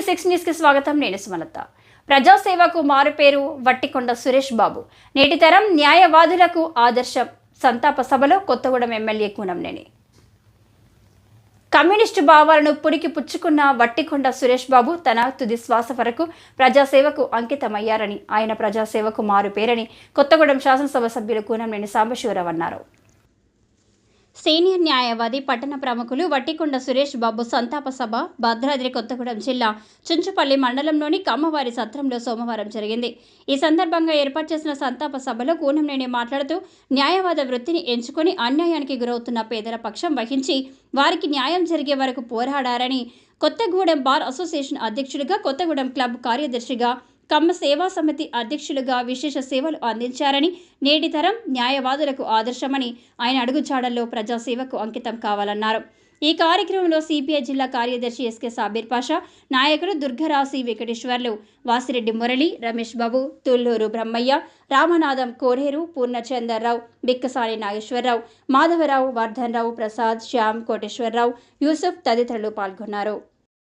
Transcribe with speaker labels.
Speaker 1: Six న్యూస్కి స్వాగతం. నేను సుమలత. ప్రజాసేవకు మారుపేరు వట్టికొండ సురేష్ బాబు. నేటి తరం న్యాయవాదులకు ఆదర్శం సంతాప సభలో కొత్తగూడెం ఎమ్మెల్యే కూనంనేని. కమ్యూనిస్టు భావాలను పుడికి పుచ్చుకున్న వట్టికొండ సురేష్ బాబు తన తుది శ్వాస వరకు ప్రజాసేవకు అంకితమయ్యారని ఆయన ప్రజాసేవకు మారుపేరని కొత్తగూడెం శాసనసభ సభ్యులు కూనంనేని సాంబశివరావు అన్నారు. సీనియర్ న్యాయవాది పట్టణ ప్రముఖులు వట్టికొండ సురేష్ బాబు సంతాప సభ భద్రాద్రి కొత్తగూడెం జిల్లా చుంచుపల్లి మండలంలోని కమ్మవారి సత్రంలో సోమవారం జరిగింది. ఈ సందర్భంగా ఏర్పాటు చేసిన సంతాప సభలో కూనంనేని మాట్లాడుతూ న్యాయవాద వృత్తిని ఎంచుకొని అన్యాయానికి గురవుతున్న పేదల పక్షం వహించి వారికి న్యాయం జరిగే వరకు పోరాడారని కొత్తగూడెం బార్ అసోసియేషన్ అధ్యక్షుడిగా కొత్తగూడెం క్లబ్ కార్యదర్శిగా కమ్మ సేవా సమితి అధ్యక్షులుగా విశేష సేవలు అందించారని నేటి తరం న్యాయవాదులకు ఆదర్శమని ఆయన అడుగుజాడల్లో ప్రజాసేవకు అంకితం కావాలన్నారు. ఈ కార్యక్రమంలో సిపిఐ జిల్లా కార్యదర్శి ఎస్కే సాబీర్ పాషా నాయకుడు దుర్గరాశి వెంకటేశ్వర్లు వాసిరెడ్డి మురళి రమేష్ బాబు తుల్లూరు బ్రహ్మయ్య రామనాథం కోరేరు పూర్ణచందర్రావు బిక్కసాని నాగేశ్వరరావు మాధవరావు వర్ధన్రావు ప్రసాద్ శ్యామ్ కోటేశ్వరరావు యూసుఫ్ తదితరులు పాల్గొన్నారు.